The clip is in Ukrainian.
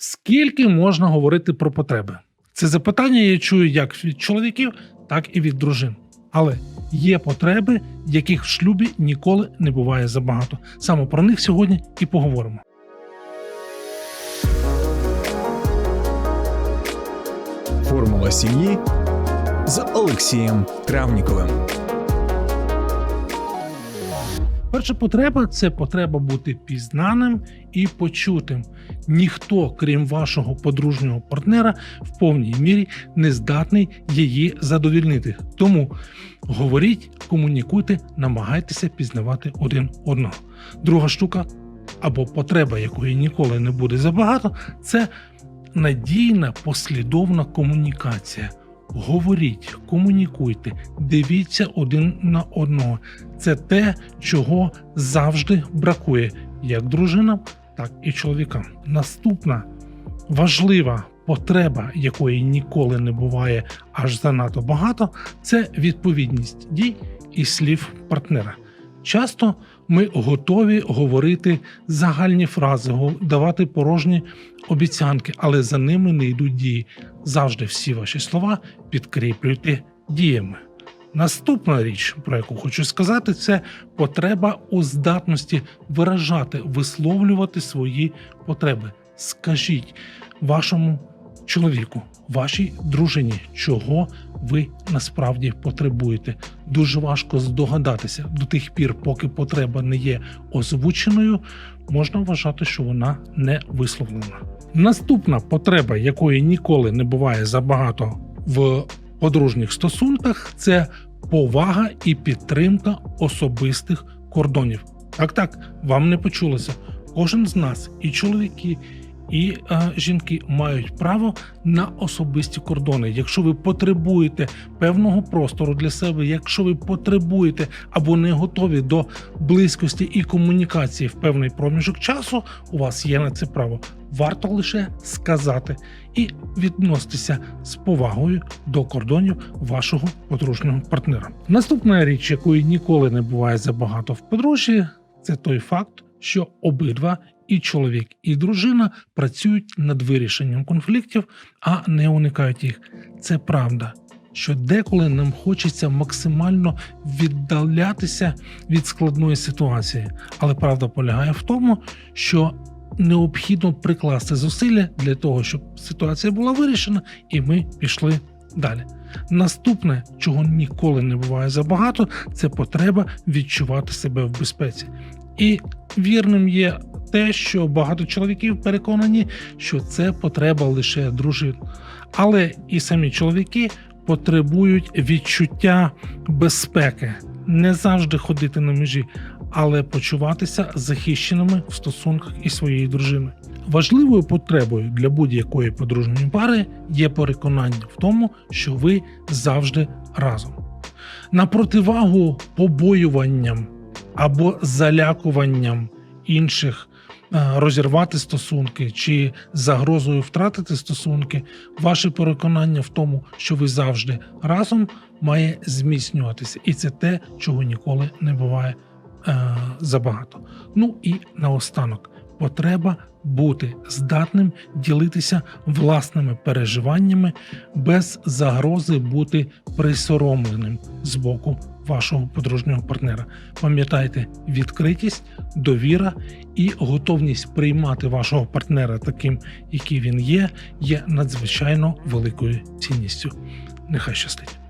Скільки можна говорити про потреби? Це запитання я чую як від чоловіків, так і від дружин. Але є потреби, яких в шлюбі ніколи не буває забагато. Саме про них сьогодні і поговоримо. Формула сім'ї з Олексієм Травніковим. Перша потреба це потреба бути пізнаним і почутим. Ніхто, крім вашого подружнього партнера, в повній мірі не здатний її задовільнити. Тому говоріть, комунікуйте, намагайтеся пізнавати один одного. Друга штука або потреба, якої ніколи не буде забагато, це надійна послідовна комунікація. Говоріть, комунікуйте, дивіться один на одного. Це те, чого завжди бракує як дружинам, так і чоловікам. Наступна важлива потреба, якої ніколи не буває аж занадто багато, це відповідність дій і слів партнера. Часто ми готові говорити загальні фрази, давати порожні обіцянки, але за ними не йдуть дії. Завжди всі ваші слова підкріплюйте діями. Наступна річ, про яку хочу сказати, це потреба у здатності виражати, висловлювати свої потреби. Скажіть вашому чоловіку, вашій дружині, чого ви насправді потребуєте. Дуже важко здогадатися до тих пір, поки потреба не є озвученою, можна вважати, що вона не висловлена. Наступна потреба, якої ніколи не буває забагато в подружніх стосунках, це повага і підтримка особистих кордонів. Так, так, вам не почулося. Кожен з нас, і чоловіки, і е, жінки мають право на особисті кордони. Якщо ви потребуєте певного простору для себе, якщо ви потребуєте або не готові до близькості і комунікації в певний проміжок часу, у вас є на це право. Варто лише сказати і відноситися з повагою до кордонів вашого подружнього партнера. Наступна річ, якої ніколи не буває забагато в подружжі, це той факт, що обидва і чоловік, і дружина працюють над вирішенням конфліктів, а не уникають їх. Це правда. Що деколи нам хочеться максимально віддалятися від складної ситуації, але правда полягає в тому, що необхідно прикласти зусилля для того, щоб ситуація була вирішена, і ми пішли далі. Наступне, чого ніколи не буває забагато, це потреба відчувати себе в безпеці. І вірним є те, що багато чоловіків переконані, що це потреба лише дружин. Але і самі чоловіки потребують відчуття безпеки, не завжди ходити на межі, але почуватися захищеними в стосунках із своєю дружиною. Важливою потребою для будь-якої подружньої пари є переконання в тому, що ви завжди разом. На противагу побоюванням або залякуванням інших е, розірвати стосунки чи загрозою втратити стосунки, ваше переконання в тому, що ви завжди разом, має зміцнюватися, і це те, чого ніколи не буває е, забагато. Ну і наостанок, потреба бути здатним ділитися власними переживаннями без загрози бути присоромленим з боку вашого подружнього партнера. Пам'ятайте, відкритість, довіра і готовність приймати вашого партнера таким, який він є, є надзвичайно великою цінністю. Нехай щастить.